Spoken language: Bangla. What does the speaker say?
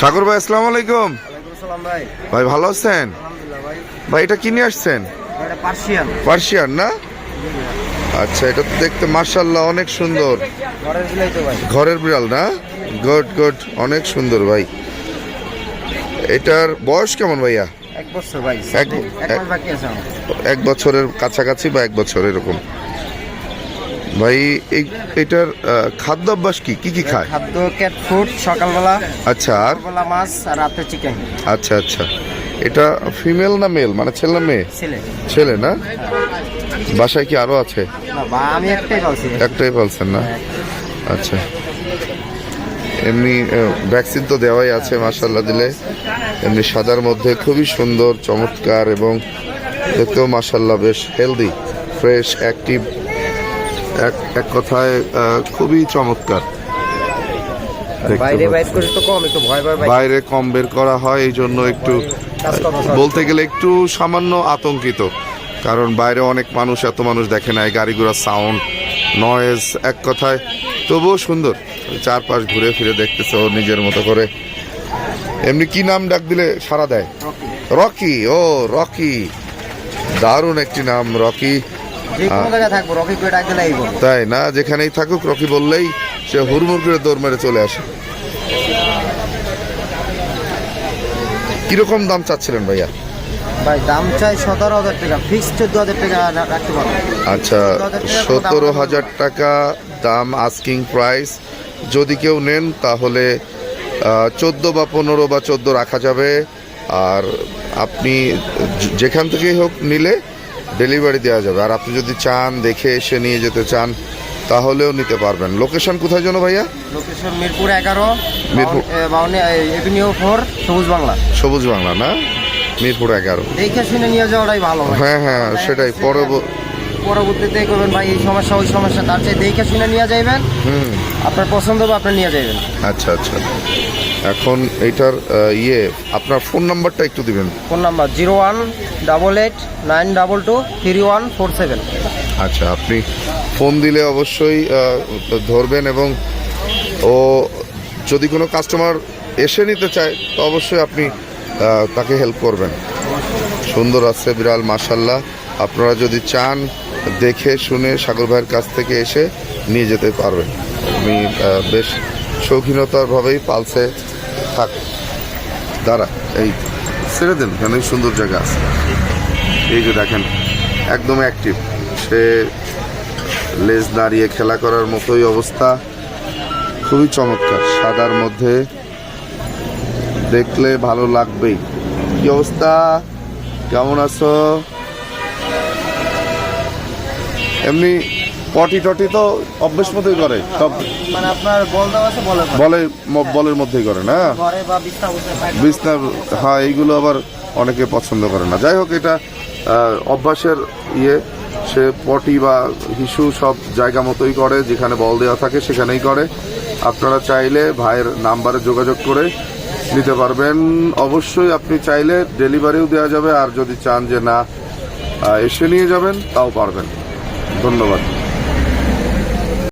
সাগর ভাই আসসালামু আলাইকুম। ভাই। ভাই ভালো আছেন? ভাই। এটা কিনে আসছেন? পার্সিয়ান। না? আচ্ছা এটা তো দেখতে মার্শাল্লাহ অনেক সুন্দর। ঘরের বিড়াল না? গুড গুড অনেক সুন্দর ভাই। এটার বয়স কেমন ভাইয়া। এক বছরের কাছাকাছি বা এক বছর এরকম? ভাই এই এটার আহ, খাদ্য অভ্যাস কি? কি কি খায়? খাদ্য ক্যাট ফুড সকালবেলা আচ্ছা আর? সকালবেলা মাছ আর রাতে চিকেন আচ্ছা আচ্ছা। এটা ফিমেল না মেল মানে ছেলে না মেয়ে? ছেলে। ছেলে না? বাসায় কি আরও আছে? না বা আমি একটাই পালছি একটাই বলছেন না? আচ্ছা। এমনি ভ্যাকসিন তো দেওয়াই আছে মার্শাল্লাহ দিলে। এমনি সাদার মধ্যে খুবই সুন্দর চমৎকার এবং দেখতেও মার্শাল্লাহ বেশ হেলদি ফ্রেশ অ্যাক্টিভ এক এক কথায় আহ, খুবই চমৎকার। বাইরে করে তো কম একটু ভয় ভয় বাইরে। কম বের করা হয় এই জন্য একটু। বলতে গেলে একটু সামান্য আতঙ্কিত। কারণ বাইরে অনেক মানুষ এত মানুষ দেখে নাই গাড়ি ঘোড়ার সাউন্ড নয়েজ এক কথায়। তবুও সুন্দর। চারপাশ ঘুরে ফিরে দেখতেছে ও নিজের মতো করে। এমনি কি নাম ডাক দিলে সারা দেয়? রকি ও রকি। দারুণ একটি নাম রকি। তাই না? যেখানেই থাকুক রকি বললেই সে হুড়মুড় করে দৌড় মেরে চলে আসে। কীরকম দাম চাচ্ছিলেন ভাইয়া? ভাই দাম চাই সতেরো হাজার টাকা ফিক্স চোদ্দ হাজার টাকা রাখতে পারব। আচ্ছা সতেরো হাজার টাকা দাম আস্কিং প্রাইস যদি কেউ নেন তাহলে চোদ্দ বা পনেরো বা চোদ্দ রাখা যাবে। আর আপনি যেখান থেকেই হোক নিলে ডেলিভারি দেওয়া যাবে। আর আপনি যদি চান দেখে এসে নিয়ে যেতে চান তাহলেও নিতে পারবেন। লোকেশন কোথায় জন্য ভাইয়া? লোকেশন মিরপুর এগারো মিরপুর। এভিনিউ ফোর সবুজ বাংলা। সবুজ বাংলা না? মিরপুর এগারো। দেখে শুনে নিয়ে যাওয়াটাই ভালো হ্যাঁ। হ্যাঁ সেটাই। পরব- পরবর্তীতে করবেন ভাই এই সমস্যা ওই সমস্যা তার চেয়ে দেখে শুনে নিয়ে যাইবেন। আপনার পছন্দ হবে আপনি নিয়ে যাইবেন। আচ্ছা আচ্ছা। এখন এইটার ইয়ে আপনার ফোন নাম্বারটা একটু দিবেন। Phone number zero one double eight nine double two three one four seven. আচ্ছা আপনি ফোন দিলে অবশ্যই ধরবেন এবং ও যদি কোনো কাস্টমার এসে নিতে চায় তো অবশ্যই আপনি তাকে হেল্প করবেন। সুন্দর আছে বিড়াল মাসাল্লাহ আপনারা যদি চান দেখে শুনে সাগর ভাইয়ের কাছ থেকে এসে নিয়ে যেতে পারবেন। আমি বেশ শৌখিনতারভাবেই পালসে থাক। দাঁড়া, এই ছেড়ে দেন কেন সুন্দর জায়গা আছে। এই যে দেখেন, একদম অ্যাক্টিভ সে লেজ দাঁড়িয়ে খেলা করার মতোই অবস্থা। খুবই চমৎকার। সাদার মধ্যে দেখলে ভালো লাগবেই। কি অবস্থা? কেমন আছো? এমনি পটি টটি তো অভ্যেস মতোই করে সব মানে আপনার বল দেওয়া আছে বলে বলে বলের মধ্যেই করে না? ঘরে বা বিছনা হ্যাঁ এইগুলো আবার অনেকে পছন্দ করে না। যাই হোক এটা অভ্যাসের ইয়ে সে পটি বা হিসু সব জায়গা মতোই করে যেখানে বল দেওয়া থাকে সেখানেই করে। আপনারা চাইলে ভাইয়ের নাম্বারে যোগাযোগ করে নিতে পারবেন। অবশ্যই আপনি চাইলে ডেলিভারিও দেওয়া যাবে আর যদি চান যে না এসে নিয়ে যাবেন তাও পারবেন। ধন্যবাদ।